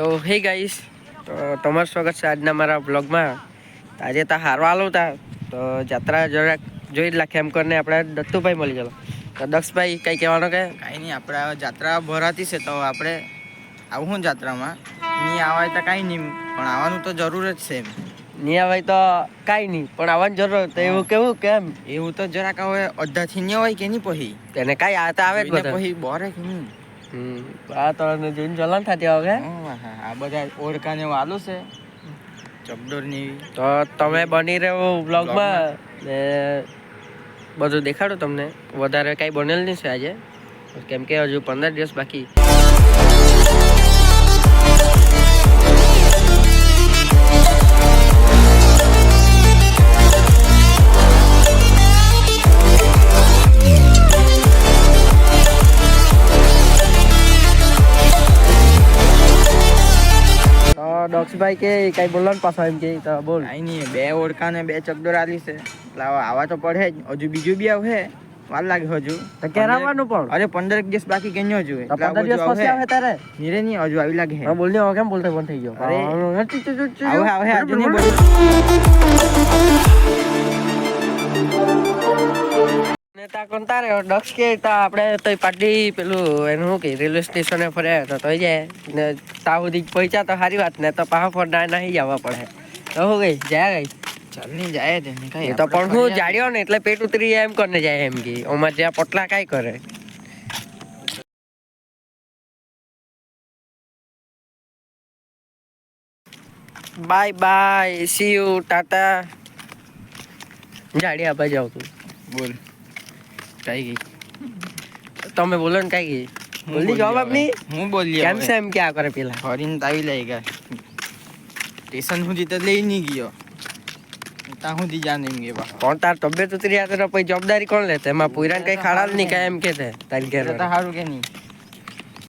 તો હે ગાઈશ તો તમારું સ્વાગત છે આજના મારા બ્લોગમાં આજે તો હારવા આલો તા તો જાત્રા જરાક જોઈ લાખે એમ કરીને આપણે દત્તુભાઈ મળી ગયેલો. તો દક્ષભાઈ કંઈ કહેવાનો કે? કાંઈ નહીં આપણે જાત્રા ભરાતી છે તો આપણે આવું હું જાત્રામાં? નહીં આવાય તો કાંઈ નહીં પણ આવવાનું તો જરૂર જ છે એમ. નહીં આવે તો કાંઈ નહીં પણ આવવાની જરૂર તો એવું કેવું કેમ એવું તો જરાક હવે અડધાથી નહીં હોય કે નહીં પછી તેને કાંઈ આ તો આવે જ પછી બોરે કે નહીં. હમ આ તો જોઈને જલન થતી હા, આ બધા ઓળખાને વાલું છે. ચબડોરની તો તમે બની રહ્યો બ્લોગમાં ને બધું દેખાડો તમને. વધારે કાંઈ બનેલ નહીં છે આજે. કેમ કે હજુ પંદર દિવસ બાકી. ડોક્સભાઈ કે કાંઈ બોલવાનું પાછો એમ કે તો બોલ. કાંઈ નહીં બે ઓળખાને બે ચકડોળ આલી છે. એટલે હવે આવા તો પડે જ. હજુ બીજું બી આવશે. વાર લાગે હજુ. તો ક્યારે આવવાનું પણ? અરે પંદર દિવસ બાકી હજુ? તો પંદર દિવસ પછી આવે તારે? નીરે નહીં હજુ આવી લાગે. હા બોલ ને કેમ બોલતા બંધ થઈ ગયો? અરે. આવે હજુ નહીં બોલું. ડક્સ કે તો આપણે તો પાટી પેલું એનું શું કે રેલવે સ્ટેશને ફર્યા તો તોય જાય. ને તા સુધી પહોંચ્યા તો સારી વાત ને તો નહીં જવા પડે. તો શું ગઈ જાય ગઈ ચાલ જાય તેને કાંઈ તો પણ હું જાડ્યો ને એટલે પેટ ઉતરી જાય એમ કરીને જાય એમ કે. અમાર જ્યાં પટલા કાંઈ કરે. Bye bye see you tata જાડિયા આપા જાવ તું બોલ. કઈ ગઈ? તમે બોલો ને કઈ ગઈ? બોલી જવાબ આપની હું બોલી કેમ છે એમ ક્યાં કરે પેલા? ફરીને તો આવી લઈ ગયા. સ્ટેશન સુધી તો લઈ નહીં ગયો. ત્યાં સુધી જા એમ ગયો. કોણ તાર તબિયત ઉતરી આ તો પછી જવાબદારી કોણ લે એમાં પૂરા કઈ ખાડા જ નહીં કાંઈ એમ કે તારી ઘેર સારું કે નહીં.